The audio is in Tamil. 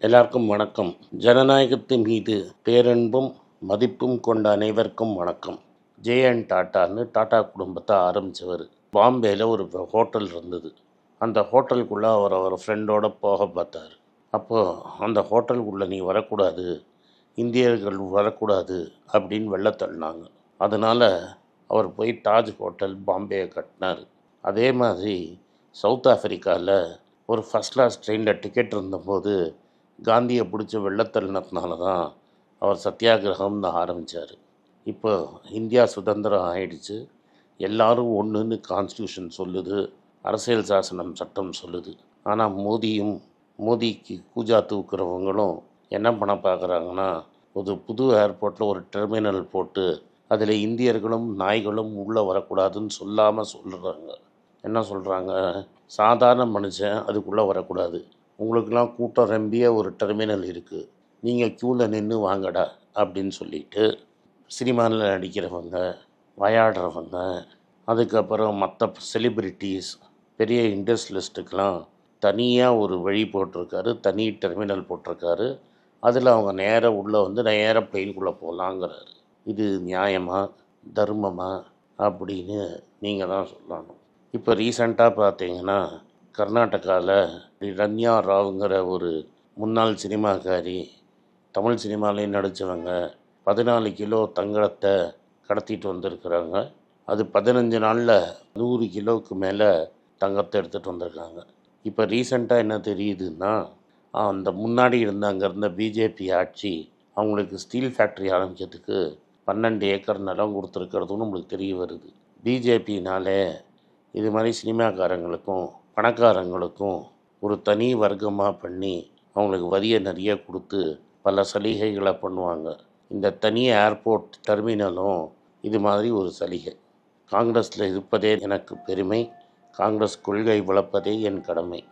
எல்லாருக்கும் வணக்கம். ஜனநாயகத்தின் மீது பேரன்பும் மதிப்பும் கொண்ட அனைவருக்கும் வணக்கம். ஜேஎன் டாட்டான்னு டாட்டா குடும்பத்தை ஆரம்பித்தவர் பாம்பேயில் ஒரு ஹோட்டல் இருந்தது. அந்த ஹோட்டலுக்குள்ளே அவர் அவர் ஃப்ரெண்டோட போக பார்த்தார். அப்போது அந்த ஹோட்டலுக்குள்ளே நீ வரக்கூடாது. இந்தியர்கள் வரக்கூடாது. அப்படின்னு வெளில தள்ளினாங்க. அதனால் அவர் போய் தாஜ் ஹோட்டல் பாம்பேயை கட்டினார். அதே மாதிரி சவுத் ஆஃப்ரிக்காவில் ஒரு ஃபஸ்ட் கிளாஸ் ட்ரெயினில் டிக்கெட் இருந்தபோது காந்தியை பிடிச்ச வெள்ளத்தள்ளினதுனால தான் அவர் சத்தியாகிரகம்னு ஆரம்பித்தார் இப்போ இந்தியா சுதந்திரம் ஆயிடுச்சு. எல்லாரும் ஒன்றுன்னு கான்ஸ்டியூஷன் சொல்லுது. அரசியல் சாசனம் சட்டம் சொல்லுது. ஆனால் மோதியும் மோதிக்கு கூஜா தூக்குறவங்களும் என்ன பண்ண பார்க்குறாங்கன்னா ஒரு புது ஏர்போர்ட்டில் ஒரு டெர்மினல் போட்டு அதில் இந்தியர்களும் நாய்களும் உள்ளே வரக்கூடாதுன்னு சொல்லாமல் சொல்கிறாங்க என்ன சொல்கிறாங்க சாதாரண மனுஷன் அதுக்குள்ளே வரக்கூடாது. உங்களுக்கெல்லாம் கூட்டம் ரம்பிய ஒரு டெர்மினல் இருக்குது நீங்கள் க்யூவில் நின்று வாங்கடா அப்படின்னு சொல்லிட்டு சினிமாவில் நடிக்கிறவங்க விளையாடுறவங்க அதுக்கப்புறம் மற்ற செலிப்ரிட்டிஸ் பெரிய இண்டஸ்ட்ரியலிஸ்ட்டுக்கெலாம் தனியாக ஒரு வழி போட்டிருக்காரு தனி டெர்மினல் போட்டிருக்காரு. அதில் அவங்க நேராக உள்ளே வந்து நேராக பிளெயின்குள்ளே போகலாங்கிறாரு இது நியாயமா தர்மமா அப்படின்னு நீங்கள் தான் சொல்லணும். இப்போ ரீசண்டாக பார்த்தீங்கன்னா கர்நாடகாவில் ரன்யா ராவுங்கிற ஒரு முன்னாள் சினிமாக்காரி தமிழ் சினிமாலேயும் நடித்தவங்க பதினாலு கிலோ தங்கத்தை கடத்திட்டு வந்திருக்கிறாங்க. அது பதினஞ்சு நாளில் நூறு கிலோவுக்கு மேலே தங்கத்தை எடுத்துகிட்டு வந்திருக்காங்க. இப்போ ரீசண்டாக என்ன தெரியுதுன்னா அந்த முன்னாடி இருந்த அங்கே இருந்த பிஜேபி ஆட்சி அவங்களுக்கு ஸ்டீல் ஃபேக்ட்ரி ஆரம்பிக்கிறதுக்கு பன்னெண்டு ஏக்கர் நிலம் கொடுத்துருக்கிறதுன்னு நம்மளுக்கு தெரிய வருது. பிஜேபினாலே இது மாதிரி சினிமாக்காரங்களுக்கும் பணக்காரங்களுக்கும் ஒரு தனி வர்க்கமாக பண்ணி அவங்களுக்கு வரியை நிறைய கொடுத்து பல சலுகைகளை பண்ணுவாங்க. இந்த தனி ஏர்போர்ட் டெர்மினலும் இது மாதிரி ஒரு சலுகை. காங்கிரஸில் இருப்பதே எனக்கு பெருமை. காங்கிரஸ் கொள்கை வளர்ப்பதே என் கடமை.